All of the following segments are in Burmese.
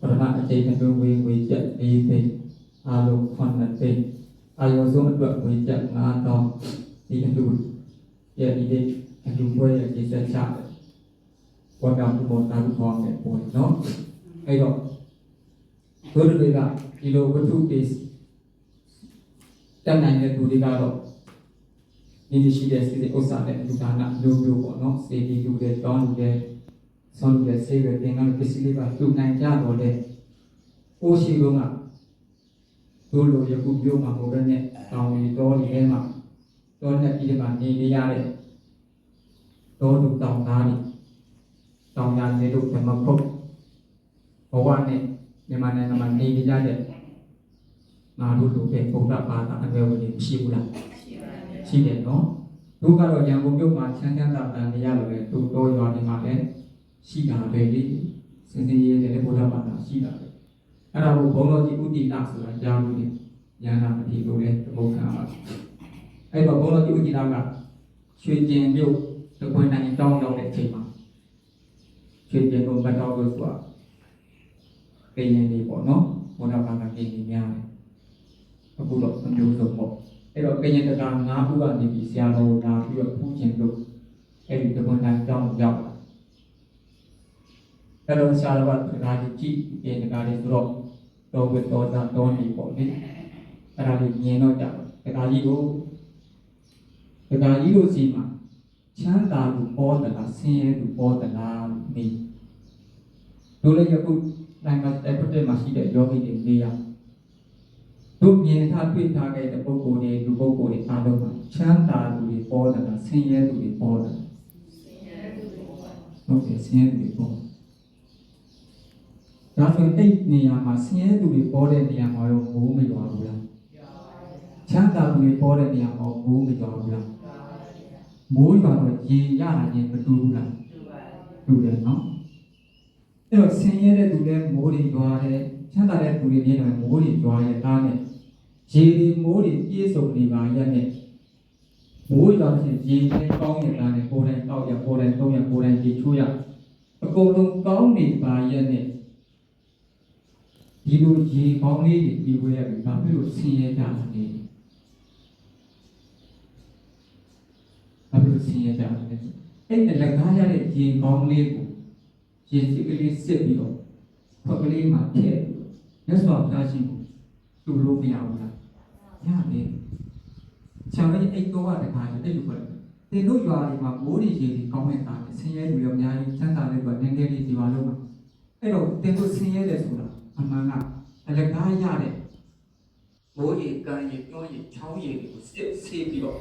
ပရမအကျိန်အတွင်းဝေဝေချက်၄သိန်းအာလုံး9သိန်းအာယောဆုံးအတွက်ဝေချက်9000ဒီအတူရဲ့ဒီလေးအတူပွဲရဲ့ဒီဆက်ချတယ်ဘောတောင်ဘောတာလူခေါင်းတဲ့ပွဲနော်အဲ့တော့သူတို့တွေကဒီလိုဝတ္ထုတွေတက်နိုင်တဲ့သူတွေကတော့ဒီလိုရှိတဲ့စိတ်ဥစ္စာနဲ့လူဒါနလူမျိုးပေါ့နော်စေတီလူတွေတောင်းလူတွေ ဆောင်းလူတွေဆေးတွေသင်္ကန်းပစ္စည်းလေးပါလူနိုင်ကြတော့လေအိုးရှိလုံးကတို့လိုယခုပြောမှာဟိုတဲ့နဲ့တောင်းရီတော်ရီထဲမှာတော်နဲ့ပြည်မှာနေနေရတဲ့တော်သူတောင်းသားတွေတောင်းရနေလို့ဓမ္မဖုတ်ဘဝနဲ့မြန်မာနိုင်ငံမှာနေနေကြတဲ့ငါတို့လိုပဲဘုရားဘာသာအနည်းဝင်ရှိဘူးလားရှိတယ်နော်သူကတော့ရန်ကုန်မြို့မှာချမ်းချမ်းသာသာနေရလို့လေသူတော်ရွာဒီမှာလည်း ရှိတာပဲလေစင်စင်ရေးတဲ့ဘုရားဘာသာရှိတာပဲအဲ့ဒါကိုဘုံတော်ကြီးဥတည်နာဆိုတာကြားလို့လေဉာဏ်နာမတိလို့လေသမုခါပါအဲ့တော့ဘုံတော်ကြီးဥတည်နာကရွှေကျင်မြို့တကွန်းတိုင်းတောင်းရောက်တဲ့အချိန်မှာရွှေကျင်ကိုမတော်လို့ဆိုတာကရင်လေးပေါ့နော်ဘုရားဘာသာကရင်လေးများတယ်အခုတော့အမျိုးစုံပေါ့အဲ့တော့ကရင်တကာ၅ခုကနေပြီးဆရာတော်ကိုလာပြီးတော့ပူးကျင်လို့အဲ့ဒီတကွန်တိုင်းကြောင်းရောက်လာ အဲ့တော့ဆရာတော်ကတကာကြီးကြည့်ပြင်တကာလေးဆိုတော့တော်ဝတ်တော်သားတော်နေပေါ့လေအဲ့ဒါလေးမြင်တော့ကြတကာကြီးကိုတကာကြီးတို့စီမှာချမ်းသာလို့ပေါ်တယ်လားဆင်းရဲလို့ပေါ်တယ်လားလို့မေးတို့လည်းယခုနိုင်မှာတက်ပတ်မှာရှိတဲ့ယောဂီတွေမေးရအောင်တို့မြင်ထားတွေ့ထားခဲ့တဲ့ပုဂ္ဂိုလ်တွေလူပုဂ္ဂိုလ်တွေအားလုံးမှာချမ်းသာသူတွေပေါ်တယ်လားဆင်းရဲသူတွေပေါ်တယ်ဟုတ်ကဲ့ဆင်းရဲသူတွေပေါ် ဒါဆိုရင်အဲ့နေရာမှာဆင်းရဲသူတွေပေါ်တဲ့နေရာမှာရောမိုးမရွာဘူးလားချမ်းသာသူတွေပေါ်တဲ့နေရာမှာမိုးမရွာဘူးလားမိုးရွာတော့ရေရတာချင်းမတူဘူးလားတူတယ်နော်အဲ့တော့ဆင်းရဲတဲ့သူတွေမိုးတွေရွာတယ်ချမ်းသာတဲ့သူတွေမြင်တယ်မိုးတွေရွာရဲ့သားနဲ့ရေဒီမိုးတွေပြည့်စုံနေပါရဲ့နဲ့မိုးရွာဖြစ်ရေနဲ့ကောင်းနေတာနဲ့ကိုယ်တိုင်တောက်ရကိုယ်တိုင်သုံးရကိုယ်တိုင်ကြည့်ချိုးရအကုန်လုံးကောင်းနေပါရဲ့နဲ့ ဒီလိုရေကောင်းလေးတွေပြီးဝဲရပြီဘာဖြစ်လို့ဆင်းရဲကြတာလဲဘာဖြစ်လို့ဆင်းရဲကြတာလဲအဲ့ဒါလက်ကားရတဲ့ရေကောင်းလေးကိုရေစစ်ကလေးစစ်ပြီးတော့ဖက်ကလေးမှာထည့်ပြီးတော့မြတ်စွာဘုရားရှင်ကိုတူလို့မရဘူးလားရတယ်။ဆရာမကြီးအိတ်တော့တခါကျအဲ့လိုပဲ။တင်တို့ရွာတွေမှာမိုးရီရေတွေကောင်းမဲ့သားတယ်ဆင်းရဲလူရောအများကြီးချမ်းသာတဲ့ကွာနည်းနည်းလေးဒီပါလုံးမှာ။အဲ့တော့တင်တို့ဆင်းရဲတယ်ဆိုတာ အမှန်ကအလကားရတဲ့မိုးရီကံရီပြောရီချောင်းရီတွေကိုစစ်ဆေးပြီးတော့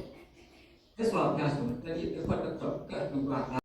သက်စွာပြဆိုတတိတစ်ခွက်တစ်ခွက်ကတ်လူက